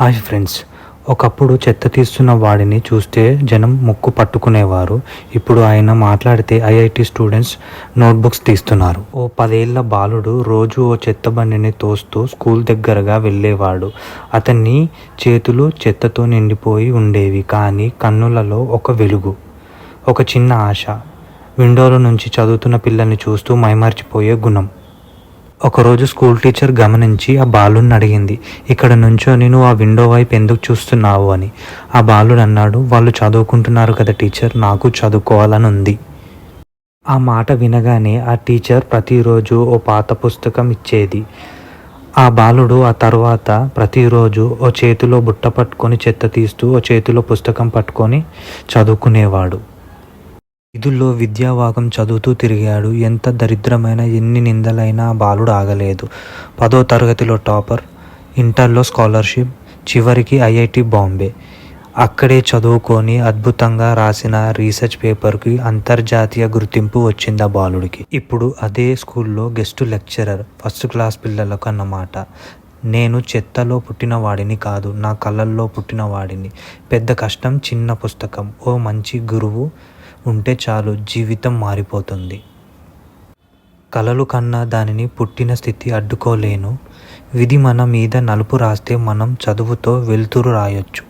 Hi friends ఒకప్పుడు చెత్త తీస్తున్న వాడిని చూస్తే జనం ముక్కు పట్టుకునేవారు. ఇప్పుడు ఆయన మాట్లాడితే ఐఐటి స్టూడెంట్స్ నోట్బుక్స్ తీస్తున్నారు. ఓ పదేళ్ళ బాలుడు రోజు ఓ చెత్త బండిని తోస్తూ స్కూల్ దగ్గరగా వెళ్ళేవాడు. అతన్ని చేతులు చెత్తతో నిండిపోయి ఉండేవి కానీ కన్నులలో ఒక వెలుగు ఒక చిన్న ఆశ. విండోల నుంచి చదువుతున్న పిల్లల్ని చూస్తూ మైమర్చిపోయే గుణం. ఒకరోజు స్కూల్ టీచర్ గమనించి ఆ బాలుని అడిగింది ఇక్కడ నుంచొని నువ్వు ఆ విండో వైపు ఎందుకు చూస్తున్నావు? అని. ఆ బాలుడు అన్నాడు వాళ్ళు చదువుకుంటున్నారు కదా టీచర్ నాకు చదువుకోవాలని ఉంది ఆ మాట వినగానే ఆ టీచర్ ప్రతిరోజు ఓ పాత పుస్తకం ఇచ్చేది. ఆ బాలుడు ఆ తర్వాత ప్రతిరోజు ఓ చేతిలో బుట్ట పట్టుకొని చెత్త తీస్తూ ఓ చేతిలో పుస్తకం పట్టుకొని చదువుకునేవాడు. వీధుల్లో విద్యావాగం చదువుతూ తిరిగాడు. ఎంత దరిద్రమైన ఎన్ని నిందలైనా బాలుడు ఆగలేదు. పదో తరగతిలో టాపర్ ఇంటర్లో స్కాలర్షిప్ చివరికి ఐఐటి బాంబే. అక్కడే చదువుకొని అద్భుతంగా రాసిన రీసెర్చ్ పేపర్కి అంతర్జాతీయ గుర్తింపు వచ్చింది ఆ బాలుడికి? ఇప్పుడు అదే స్కూల్లో గెస్ట్ లెక్చరర్ ఫస్ట్ క్లాస్ పిల్లలకు అన్నమాట. నేను చెత్తలో పుట్టినవాడిని కాదు నా కళ్ళల్లో పుట్టినవాడిని. పెద్ద కష్టం చిన్న పుస్తకం. ఓ మంచి గురువు ఉంటే చాలు జీవితం మారిపోతుంది. కలలు కన్నా దానిని పుట్టిన స్థితి అడ్డుకోలేను. విధి మన మీద నలుపు రాస్తే మనం చదువుతో వెలుతురు రాయొచ్చు.